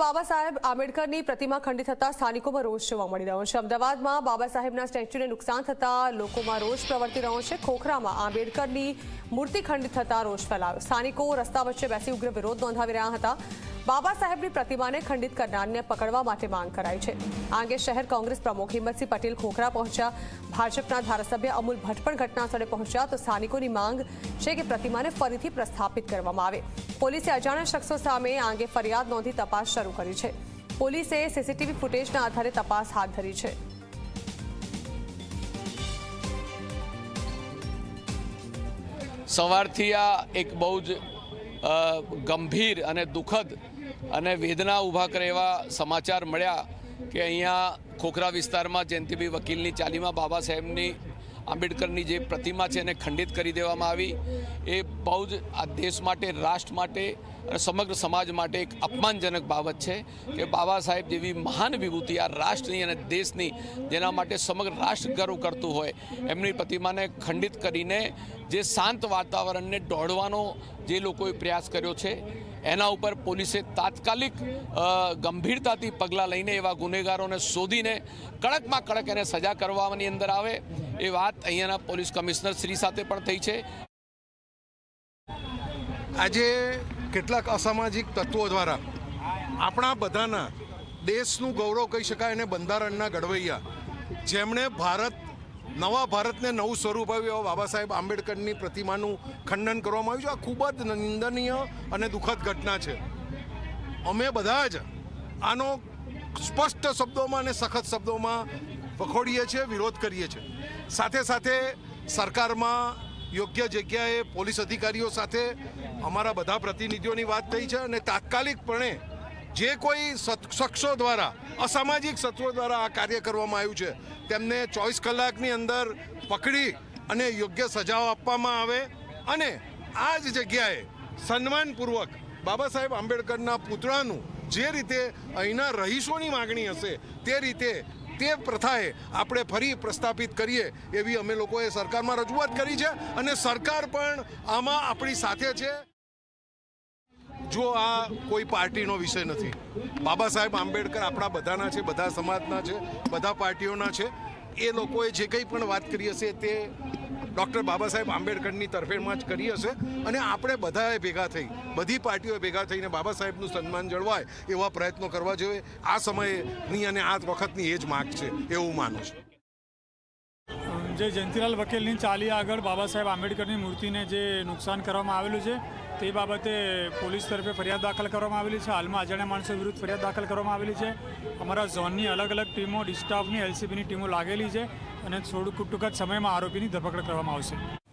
બાબા સાહેબ આંબેડકરની પ્રતિમા ખંડિત થતા સ્થાનિકોમાં રોષ જોવા મળી રહ્યો છે. અમદાવાદમાં બાબા સાહેબના સ્ટેચ્યુને નુકસાન થતા લોકોમાં રોષ પ્રવર્તી રહ્યો છે. ખોખરામાં આંબેડકરની મૂર્તિ ખંડિત થતા રોષ ફેલાયો. સ્થાનિકો રસ્તા વચ્ચે બેસી ઉગ્ર વિરોધ નોંધાવી રહ્યા હતા. બાબા સાહેબની પ્રતિમાને ખંડિત કરનારને પકડવા માટે માંગ કરાઈ છે. આ અંગે શહેર કોંગ્રેસ પ્રમુખ હિંમતસિંહ પટેલ ખોખરા પહોંચ્યા. ભાજપના ધારાસભ્ય અમૂલ ભટ્ટ પણ ઘટનાસ્થળે પહોંચ્યા તો સ્થાનિકોની માંગ છે કે પ્રતિમાને ફરીથી પ્રસ્થાપિત કરવામાં આવે. પોલીસે અજાણ્યા શખ્સો સામે આ અંગે ફરિયાદ નોંધી તપાસ શરૂ કરી છે. પોલીસે સીસીટીવી ફૂટેજના આધારે તપાસ હાથ ધરી છે. સવારથી આ એક બહુ જ ગંભીર અને દુઃખદ અને વેદના ઊભા કરે એવા સમાચાર મળ્યા કે અહીંયા ખોખરા વિસ્તારમાં જયંતિભાઈ વકીલની ચાલીમાં બાબા સાહેબની આંબેડકરની જે પ્રતિમા છે એને ખંડિત કરી દેવામાં આવી. એ બહુ જ આ દેશ માટે, રાષ્ટ્ર માટે અને સમગ્ર સમાજ માટે એક અપમાનજનક બાબત છે કે બાબા સાહેબ જેવી મહાન વિભૂતિ આ રાષ્ટ્રની અને દેશની જેના માટે સમગ્ર રાષ્ટ્ર ગર્વ કરતું હોય, એમની પ્રતિમાને ખંડિત કરીને જે શાંત વાતાવરણને દોડવાનો જે લોકોએ પ્રયાસ કર્યો છે એના ઉપર પોલીસે તાત્કાલિક ગંભીરતાથી પગલાં લઈને એવા ગુનેગારોને શોધીને કડકમાં કડક એને સજા કરવાની અંદર આવે એ વાત અહીંયાના પોલીસ કમિશનર શ્રી સાથે પણ થઈ છે. આજે કેટલાક અસામાજિક તત્વો દ્વારા આપણા બધાના દેશનું ગૌરવ કહી શકાય અને બંધારણના ઘડવૈયા, જેમણે ભારત નવા ભારતને નવું સ્વરૂપ આવ્યું. એવા બાબા સાહેબ આંબેડકરની પ્રતિમાનું ખંડન કરવામાં આવ્યું છે. આ ખૂબ જ નિંદનીય અને દુઃખદ ઘટના છે. અમે બધા જ આનો સ્પષ્ટ શબ્દોમાં અને સખત શબ્દોમાં વખોડીએ છીએ, વિરોધ કરીએ છીએ. સાથે સાથે સરકારમાં યોગ્ય જગ્યાએ પોલીસ અધિકારીઓ સાથે અમારા બધા પ્રતિનિધિઓની વાત થઈ છે અને તાત્કાલિકપણે જે કોઈ શખ્સો દ્વારા, અસામાજિક તત્વો દ્વારા આ કાર્ય કરવામાં આવ્યું છે, તેમને ચોવીસ કલાકની અંદર પકડી અને યોગ્ય સજાઓ આપવામાં આવે અને આ જ જગ્યાએ સન્માનપૂર્વક બાબા સાહેબ આંબેડકરના પુતળાનું જે રીતે અહીંના રહીશોની માગણી હશે, તે રીતે તે પ્રથાએ આપણે ફરી પ્રસ્થાપિત કરીએ એવી અમે લોકોએ સરકારમાં રજૂઆત કરી છે અને સરકાર પણ આમાં આપણી સાથે છે. જો આ કોઈ પાર્ટીનો વિષય નથી. બાબા સાહેબ આંબેડકર આપણા બધાના છે, બધા સમાજના છે, બધા પાર્ટીઓના છે. એ લોકોએ જે કંઈ પણ વાત કરી હશે તે ડૉક્ટર બાબા સાહેબ આંબેડકરની તરફેણમાં જ કરી હશે અને આપણે બધાએ ભેગા થઈ, બધી પાર્ટીઓએ ભેગા થઈને બાબા સાહેબનું સન્માન જળવાય એવા પ્રયત્નો કરવા જોઈએ. આ સમયેની અને આ વખતની એ જ માગ છે, એવું માનું છું. જે જયંતિલાલ વકીલની ચાલી આગળ બાબા સાહેબ આંબેડકરની મૂર્તિને જે નુકસાન કરવામાં આવેલું છે તે બાબતે પોલીસ તરફે ફરિયાદ દાખલ કરવામાં આવેલી છે. હાલમાં અજાણ્યા માણસો વિરુદ્ધ ફરિયાદ દાખલ કરવામાં આવેલી છે. અમારા ઝોનની અલગ અલગ ટીમો, ડિસ્ટાફની, એલસીબીની ટીમો લાગેલી છે અને થોડુંક ટૂંક જ સમયમાં આરોપીની ધરપકડ કરવામાં આવશે.